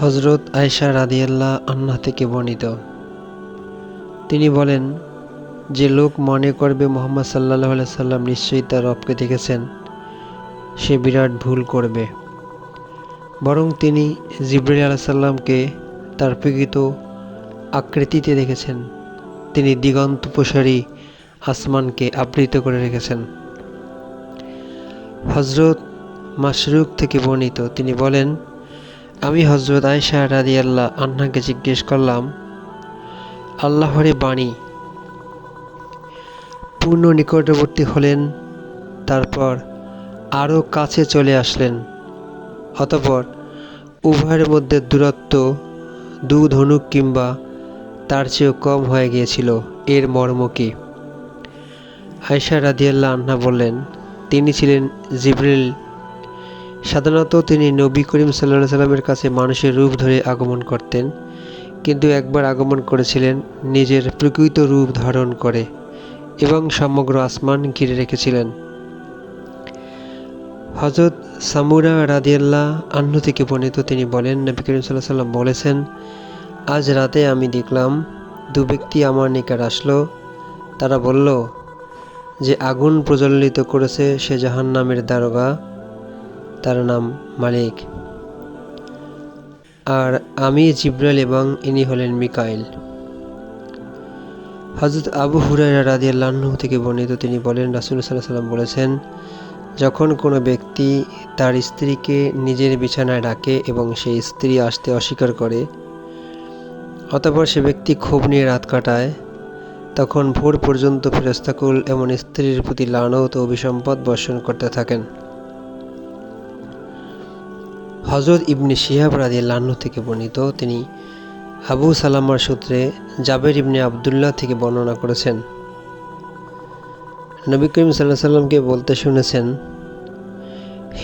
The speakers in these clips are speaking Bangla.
হজরত আয়সা রাদিয়াল্লাহ আন্না থেকে বর্ণিত। তিনি বলেন, যে লোক মনে করবে মোহাম্মদ সাল্লাহ সাল্লাম নিশ্চয়ই তার রবকে দেখেছেন, সে বিরাট ভুল করবে। বরং তিনি জিব্রাইল আলাহ সাল্লামকে তার প্রকৃত আকৃতিতে দেখেছেন। তিনি দিগন্ত প্রসারী আসমানকে আবৃত করে রেখেছেন। হজরত মাশরুক থেকে বর্ণিত, তিনি বলেন আমি হজরত আয়সা রাদি আল্লাহ আন্নাকে জিজ্ঞেস করলাম, আল্লাহরে বাণী পূর্ণ নিকটবর্তী হলেন, তারপর আরও কাছে চলে আসলেন, অতপর উভয়ের মধ্যে দূরত্ব দু ধনুক কিংবা তার চেয়েও কম হয়ে গিয়েছিল এর মর্ম কি? আয়সা রাদিয়াল্লাহ আন্না বললেন, তিনি ছিলেন জিব্রিল সাধারণত তিনি নবী করিম সাল্লা সাল্লামের কাছে মানুষের রূপ ধরে আগমন করতেন। কিন্তু একবার আগমন করেছিলেন, নিজের প্রকৃত রূপ ধারণ করে এবং সমগ্র আসমান ঘিরে রেখেছিলেন। হজরত সামুরা রাদিয়াল্লাহ আন্ন থেকে বর্ণিত তিনি বলেন, নবী করিম সাল্লাহ সাল্লাম বলেছেন, আজ রাতে আমি দেখলাম দু ব্যক্তি আমার নিকট আসলো। তারা বলল, যে আগুন প্রজ্বলিত করেছে সে জাহান নামের দারোগা। তার নাম মালিক। আর আমি জিব্রাইল এবং ইনি হলেন মিকাইল। হজরত আবু হুরাইরা রাদিয়াল্লাহ থেকে বর্ণিত তিনি বলেন, রাসুল সাল্লাহ সাল্লাম বলেছেন, যখন কোনো ব্যক্তি তার স্ত্রীকে নিজের বিছানায় ডাকে এবং সেই স্ত্রী আসতে অস্বীকার করে, অতপর সে ব্যক্তি ক্ষোভ নিয়ে রাত কাটায়, তখন ভোর পর্যন্ত ফেরস্তাকুল এমন স্ত্রীর প্রতি লানত ও অভিসম্পদ বর্ষণ করতে থাকেন। হজরত ইবনে শিহাব রাজি লান্ন থেকে বর্ণিত, তিনি আবু সালামার সূত্রে জাবের ইবনে আবদুল্লাহ থেকে বর্ণনা করেছেন। নবী করিম সাল্লাহ সাল্লামকে বলতে শুনেছেন,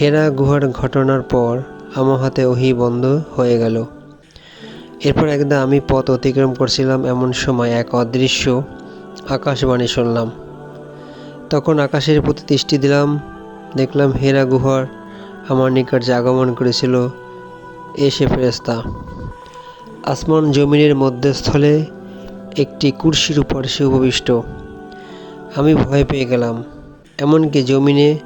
হেরা গুহার ঘটনার পর আমার হাতে ওহি বন্ধ হয়ে গেল। এরপর একদা আমি পথ অতিক্রম করছিলাম এমন সময় এক অদৃশ্য আকাশবাণী শুনলাম। তখন আকাশের প্রতি দৃষ্টি দিলাম, দেখলাম হেরা গুহার আমার নিকট যে আগমন করেছিল এসে ফেরেস্তা আসমান জমিনের মধ্যস্থলে একটি কুর্সির উপর সে উপবিষ্ট। আমি ভয় পেয়ে গেলাম, এমনকি জমিনে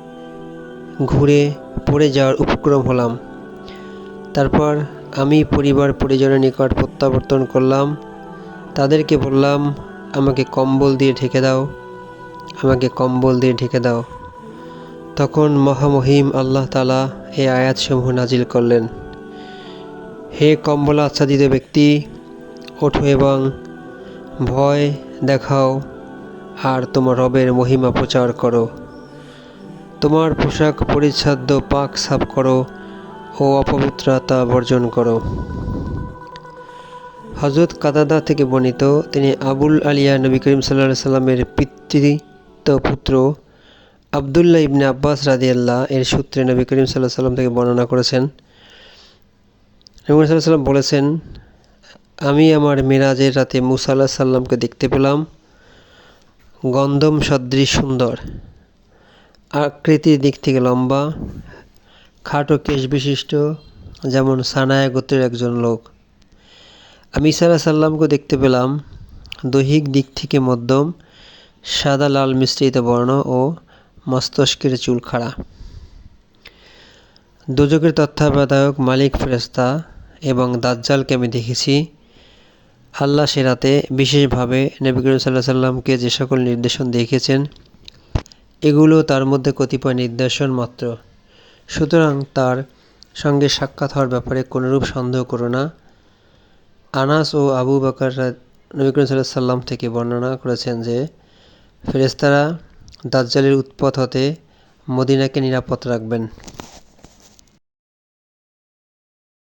ঘুরে পড়ে যাওয়ার উপক্রম হলাম। তারপর আমি পরিবার পরিজনের নিকট প্রত্যাবর্তন করলাম। তাদেরকে বললাম, আমাকে কম্বল দিয়ে ঢেকে দাও, আমাকে কম্বল দিয়ে ঢেকে দাও। তখন মহামহিম আল্লাহ তালা এই আয়াতসমূহ নাজিল করলেন। হে কম্বল আচ্ছাদিত ব্যক্তি, ওঠো এবং ভয় দেখাও, আর তোমার রবের মহিমা প্রচার করো। তোমার পোশাক পরিচ্ছাদ্য পাক সাফ করো ও অপবিত্রতা বর্জন করো। হজরত কাদাদা থেকে বর্ণিত তিনি আবুল আলিয়া নবী করিম সাল্লা সাল্লামের পিতৃত পুত্র আবদুল্লাহ ইবনে আব্বাস রাদিয়াল্লাহ এর সূত্রে নবী করিম সাল্লাহ সাল্লাম থেকে বর্ণনা করেছেন। নবী সাল্লাহ সাল্লাম বলেছেন, আমি আমার মিরাজের রাতে মুসা আল্লাহ সাল্লামকে দেখতে পেলাম। গন্ধম সদৃশ সুন্দর। আকৃতির দিক থেকে লম্বা। খাটো কেশ বিশিষ্ট, যেমন সানায়া গোত্রের একজন লোক। আমি সাল্লাহ সাল্লামকে দেখতে পেলাম। দৈহিক দিক থেকে মধ্যম, সাদা লাল মিশ্রিত বর্ণ ও মস্তষ্কের চুল খাড়া। দুজকের তত্ত্বাবধায়ক মালিক ফেরেস্তা এবং দাজ্জালকে আমি দেখেছি। আল্লাহ সে রাতে বিশেষভাবে নবী করিম সাল্লাহ সাল্লামকে যে সকল নির্দেশন দেখিয়েছেন, এগুলো তার মধ্যে কতিপয় নির্দেশন মাত্র। সুতরাং তার সঙ্গে সাক্ষাৎ হওয়ার ব্যাপারে কোনোরূপ সন্দেহ করো না। আনাস ও আবু বাকার নবী করিম সাল্লাহ সাল্লাম থেকে বর্ণনা করেছেন যে ফেরেস্তারা দাজ্জালের উৎপাত হতে মদিনাকে নিরাপদ রাখবেন।